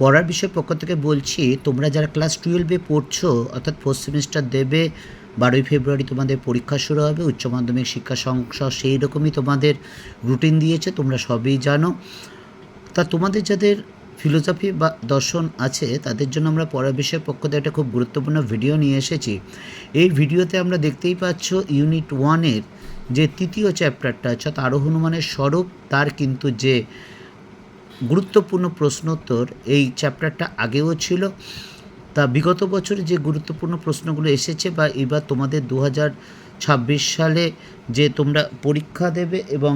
পড়ার বিষয় পক্ষ থেকে বলছি, তোমরা যারা ক্লাস টুয়েলভে পড়ছো, অর্থাৎ ফোর্থ সেমিস্টার দেবে, বারোই ফেব্রুয়ারি তোমাদের পরীক্ষা শুরু হবে, উচ্চ মাধ্যমিক শিক্ষা সংসদ সেই রকমই তোমাদের রুটিন দিয়েছে, তোমরা সবই জানো। তা তোমাদের যাদের ফিলোসফি বা দর্শন আছে, তাদের জন্য আমরা পড়ার বিষয়ের পক্ষ থেকে একটা খুব গুরুত্বপূর্ণ ভিডিও নিয়ে এসেছি। এই ভিডিওতে আমরা দেখতেই পাচ্ছ ইউনিট ওয়ানের যে তৃতীয় চ্যাপ্টারটা অর্থাৎ আরও হনুমানের স্বরূপ, তার কিন্তু যে গুরুত্বপূর্ণ প্রশ্নোত্তর এই চ্যাপ্টারটা আগেও ছিল। তা বিগত বছরে যে গুরুত্বপূর্ণ প্রশ্নগুলো এসেছে বা এবার তোমাদের দু ছাব্বিশ সালে যে তোমরা পরীক্ষা দেবে এবং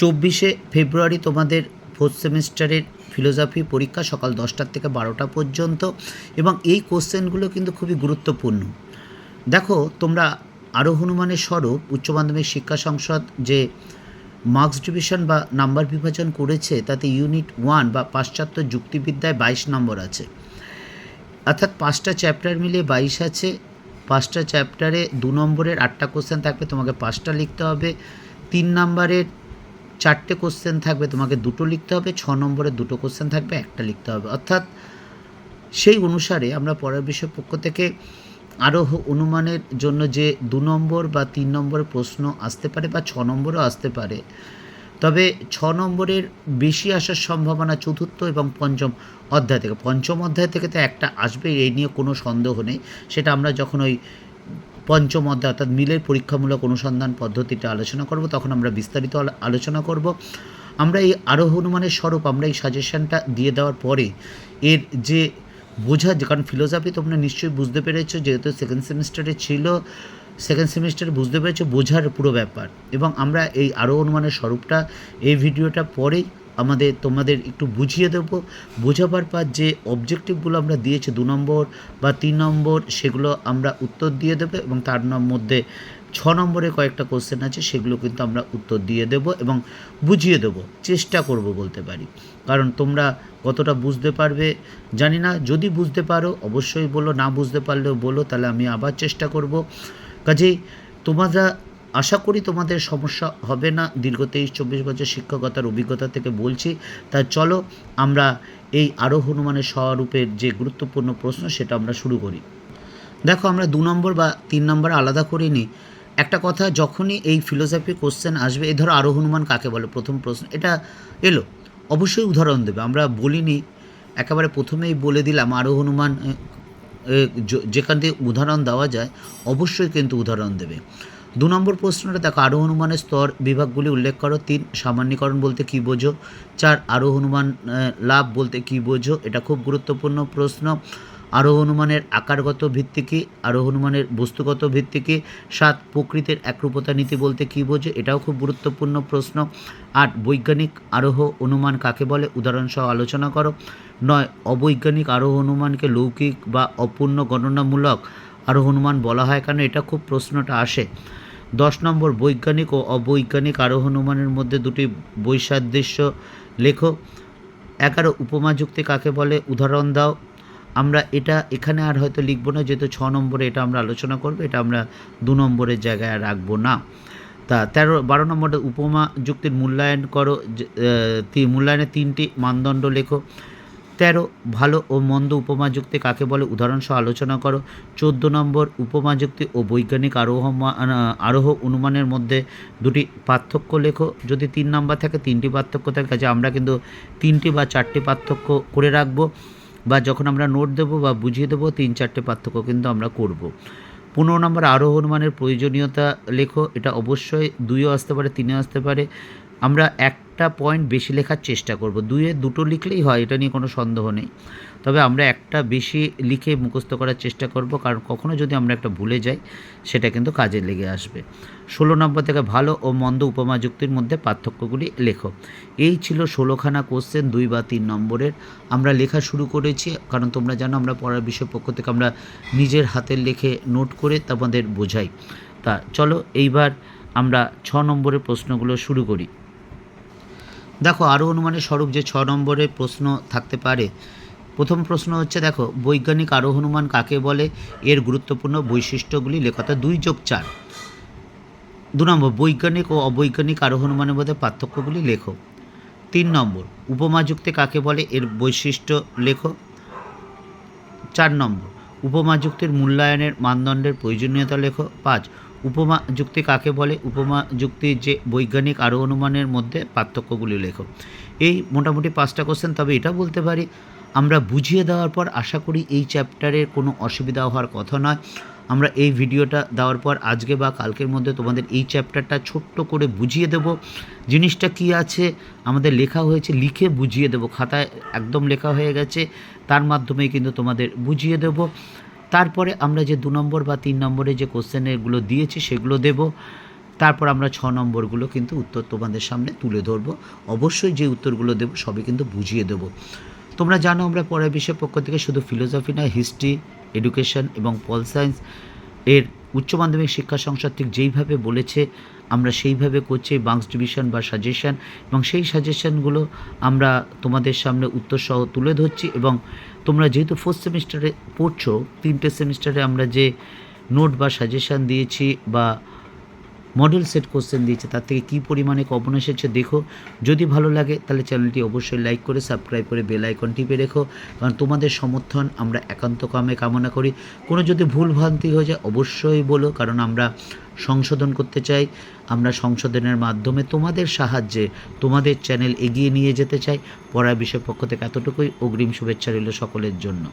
চব্বিশে ফেব্রুয়ারি তোমাদের ফোর্থ সেমিস্টারের ফিলোসফি পরীক্ষা সকাল দশটার থেকে বারোটা পর্যন্ত এবং এই কোশ্চেনগুলো কিন্তু খুবই গুরুত্বপূর্ণ। দেখো, তোমরা আরও হনুমানের স্বরূপ, উচ্চ মাধ্যমিক শিক্ষা সংসদ যে মার্কস ডিভিশন বা নাম্বার বিভাজন করেছে, তাতে ইউনিট ওয়ান বা পাশ্চাত্য যুক্তিবিদ্যায় বাইশ নম্বর আছে। অর্থাৎ পাঁচটা চ্যাপ্টার মিলিয়ে বাইশ আছে। পাঁচটা চ্যাপ্টারে দু নম্বরের আটটা কোশ্চেন থাকবে, তোমাকে পাঁচটা লিখতে হবে। তিন নম্বরের চারটে কোশ্চেন থাকবে, তোমাকে দুটো লিখতে হবে। ছ নম্বরের দুটো কোশ্চেন থাকবে, একটা লিখতে হবে। অর্থাৎ সেই অনুসারে আমরা পরের বিষয় পক্ষ থেকে আরও অনুমানের জন্য যে দু নম্বর বা তিন নম্বর প্রশ্ন আসতে পারে বা ছ নম্বরও আসতে পারে। তবে ছ নম্বরের বেশি আসার সম্ভাবনা চতুর্থ এবং পঞ্চম অধ্যায় থেকে। পঞ্চম অধ্যায় থেকে তো একটা আসবে এই নিয়ে কোনো সন্দেহ নেই। সেটা আমরা যখন ওই পঞ্চম অধ্যায় অর্থাৎ মিলের পরীক্ষামূলক অনুসন্ধান পদ্ধতিটা আলোচনা করব, তখন আমরা বিস্তারিত আলোচনা করব। আমরা এই আরোহ অনুমানের স্বরূপ, আমরা এই সাজেশনটা দিয়ে দেওয়ার পরে এর যে বোঝা যে, কারণ ফিলোসফি তোমরা নিশ্চয়ই বুঝতে পেরেছ, যেহেতু সেকেন্ড সেমিস্টারে ছিল সেকেন্ড সেমিস্টারে বুঝতে পেরেছ বোঝার পুরো ব্যাপার। এবং আমরা এই আরও অনুমানের স্বরূপটা এই ভিডিওটা পরেই আমাদের, তোমাদের একটু বুঝিয়ে দেবো। বোঝাবার পর যে অবজেক্টিভগুলো আমরা দিয়েছি দু নম্বর বা তিন নম্বর, সেগুলো আমরা উত্তর দিয়ে দেবো এবং তার মধ্যে ছ নম্বরে কয়েকটা কোশ্চেন আছে, সেগুলো কিন্তু আমরা উত্তর দিয়ে দেব এবং বুঝিয়ে দেব, চেষ্টা করব বলতে পারি। কারণ তোমরা কতটা বুঝতে পারবে জানি না, যদি বুঝতে পারো অবশ্যই বলো, না বুঝতে পারলেও বলো, তাহলে আমি আবার চেষ্টা করব। কাজেই তোমরা আশা করি তোমাদের সমস্যা হবে না, দীর্ঘ তেইশ, চব্বিশ বছর শিক্ষকতার অভিজ্ঞতা থেকে বলছি। তা চলো, আমরা এই আরও হনুমানের স্বরূপের যে গুরুত্বপূর্ণ প্রশ্ন, সেটা আমরা শুরু করি। দেখো, আমরা দু নম্বর বা তিন নম্বর আলাদা করিনি একটা কথা যখনই এই ফিলোসফি কোশ্চেন আসবে এই ধরো আরও হনুমান কাকে বলে প্রথম প্রশ্ন এটা এলো। অবশ্যই উদাহরণ দেবে আমরা বলিনি একেবারে প্রথমেই বলে দিলাম আরও হনুমান এ, এ, যেখান থেকে উদাহরণ দেওয়া যায় অবশ্যই কিন্তু উদাহরণ দেবে। দু নম্বর প্রশ্নটা দেখো আরও হনুমানের স্তর বিভাগগুলি উল্লেখ করো তিন সামান্যীকরণ বলতে কী বোঝো চার আরও হনুমান লাভ বলতে কী বোঝো এটা খুব গুরুত্বপূর্ণ প্রশ্ন। আরও হনুমানের আকারগত ভিত্তি কী আরও হনুমানের বস্তুগত ভিত্তি কী সাত প্রকৃতির একরূপতা নীতি বলতে কী বোঝে? এটাও খুব গুরুত্বপূর্ণ প্রশ্ন। আট, বৈজ্ঞানিক আরোহ অনুমান কাকে বলে? উদাহরণসহ আলোচনা করো। নয়, অবৈজ্ঞানিক আরোহ অনুমানকে লৌকিক বা অপূর্ণ গণনামূলক আরোহ অনুমান বলা হয় কেন? এটা খুব প্রশ্নটা আসে। দশ নম্বর, বৈজ্ঞানিক ও অবৈজ্ঞানিক আরোহ অনুমানের মধ্যে দুটি বৈসাদৃশ্য লেখো। এগারো উপমাযুক্তি কাকে বলে? উদাহরণ দাও। আমরা এটা এখানে আর হয়তো লিখব না, যেহেতু ছ নম্বরে এটা আমরা আলোচনা করব, এটা আমরা দু নম্বরের জায়গায় রাখব না। তা তেরো, বারো নম্বরে উপমা যুক্তির মূল্যায়ন করো মূল্যায়নের তিনটি মানদণ্ড লেখো। তেরো, ভালো ও মন্দ উপমা যুক্তি কাকে বলে? উদাহরণসহ আলোচনা করো। চোদ্দ নম্বর, উপমা যুক্তি ও বৈজ্ঞানিক আরোহ আরোহ অনুমানের মধ্যে দুটি পার্থক্য লেখো। যদি তিন নাম্বার থাকে, তিনটি পার্থক্য থাকে, কাজে আমরা কিন্তু তিনটি বা চারটি পার্থক্য করে রাখব। বা যখন আমরা নোট দেবো বা বুঝিয়ে দেবো, তিন চারটে পার্থক্য কিন্তু আমরা করব। পনেরো নম্বর আরোহ অনুমানের প্রয়োজনীয়তা লেখো। এটা অবশ্যই দুইও আসতে পারে, তিনও আসতে পারে। আমরা একটা পয়েন্ট বেশি লেখার চেষ্টা করব। দুইয়ে দুটো লিখলেই হয়, এটা নিয়ে কোনো সন্দেহ নেই। তবে আমরা একটা বেশি লিখে মুখস্থ করার চেষ্টা করব, কারণ কখনো যদি আমরা একটা ভুলে যাই, সেটা কিন্তু কাজে লেগে আসবে। ষোলো নম্বর থেকে ভালো ও মন্দ উপমা যুক্তির মধ্যে পার্থক্যগুলি লেখো। এই ছিল ষোলোখানা কোশ্চেন দুই বা তিন নম্বরের। আমরা লেখা শুরু করেছি, কারণ তোমরা জানো আমরা পড়ার বিষয় পক্ষ থেকে আমরা নিজের হাতের লেখে নোট করে তোমাদের বোঝাই। তা চলো, এইবার আমরা ছ নম্বরের প্রশ্নগুলো শুরু করি। দেখো, আরও অনুমানের স্বরূপ যে ছ নম্বরের প্রশ্ন থাকতে পারে। প্রথম প্রশ্ন হচ্ছে, দেখো, বৈজ্ঞানিক আরোহ অনুমান কাকে বলে? এর গুরুত্বপূর্ণ বৈশিষ্ট্যগুলি লেখা। অর্থাৎ দুই যোগ চার। দু নম্বর, বৈজ্ঞানিক ও অবৈজ্ঞানিক আরোহ অনুমানের মধ্যে পার্থক্যগুলি লেখো। তিন নম্বর, উপমা যুক্তি কাকে বলে? এর বৈশিষ্ট্য লেখো। চার নম্বর উপমা যুক্তির মূল্যায়নের মানদণ্ডের প্রয়োজনীয়তা লেখো। পাঁচ উপমা যুক্তি কাকে বলে? উপমা যুক্তির যে বৈজ্ঞানিক আরও অনুমানের মধ্যে পার্থক্যগুলি লেখো। এই মোটামুটি পাঁচটা কোশ্চেন তবে এটা বলতে পারি, আমরা বুঝিয়ে দেওয়ার পর আশা করি এই চ্যাপ্টারের কোনো অসুবিধা হওয়ার কথা নয়। আমরা এই ভিডিওটা দেওয়ার পর আজকে বা কালকের মধ্যে তোমাদের এই চ্যাপ্টারটা ছোট্ট করে বুঝিয়ে দেব। জিনিসটা কি আছে? আমাদের লেখা হয়েছে, লিখে বুঝিয়ে দেব। খাতায় একদম লেখা হয়ে গেছে, তার মাধ্যমেই কিন্তু তোমাদের বুঝিয়ে দেব। তারপরে আমরা যে দু নম্বর বা তিন নম্বরে যে কোশ্চেনগুলো দিয়েছি, সেগুলো দেব। তারপর আমরা ছ নম্বরগুলো কিন্তু উত্তর তোমাদের সামনে তুলে ধরবো। অবশ্যই যে উত্তরগুলো দেবো, সবই কিন্তু বুঝিয়ে দেবো। তোমরা জানো, আমরা পড়ার বিষয়ের পক্ষ থেকে শুধু ফিলোসফি নয় হিস্ট্রি এডুকেশন এবং পল সায়েন্স এর উচ্চ মাধ্যমিক শিক্ষা সংসদ ঠিক যেইভাবে বলেছে, আমরা সেইভাবে করছি বাংস ডিভিশন বা সাজেশান এবং সেই সাজেশনগুলো আমরা তোমাদের সামনে উত্তর সহ তুলে ধরছি এবং তোমরা যেহেতু ফোর্থ সেমিস্টারে পড়ছো, তিনটে সেমিস্টারে আমরা যে নোট বা সাজেশন দিয়েছি বা মডেল সেট কোশ্চেন দিয়েছে, তার থেকে কী পরিমাণে কমন এসেছে দেখো। যদি ভালো লাগে তাহলে চ্যানেলটি অবশ্যই লাইক করে সাবস্ক্রাইব করে বেল আইকন টিপে রেখো। কারণ তোমাদের সমর্থন আমরা একান্ত কামে কামনা করি। কোনো যদি ভুল ভ্রান্তি হয়ে যায় অবশ্যই বলো, কারণ আমরা সংশোধন করতে চাই। আমরা সংশোধনের মাধ্যমে তোমাদের সাহায্যে তোমাদের চ্যানেল এগিয়ে নিয়ে যেতে চাই। পড়ার বিষয় পক্ষ থেকে এতটুকুই। অগ্রিম শুভেচ্ছা রইল সকলের জন্য।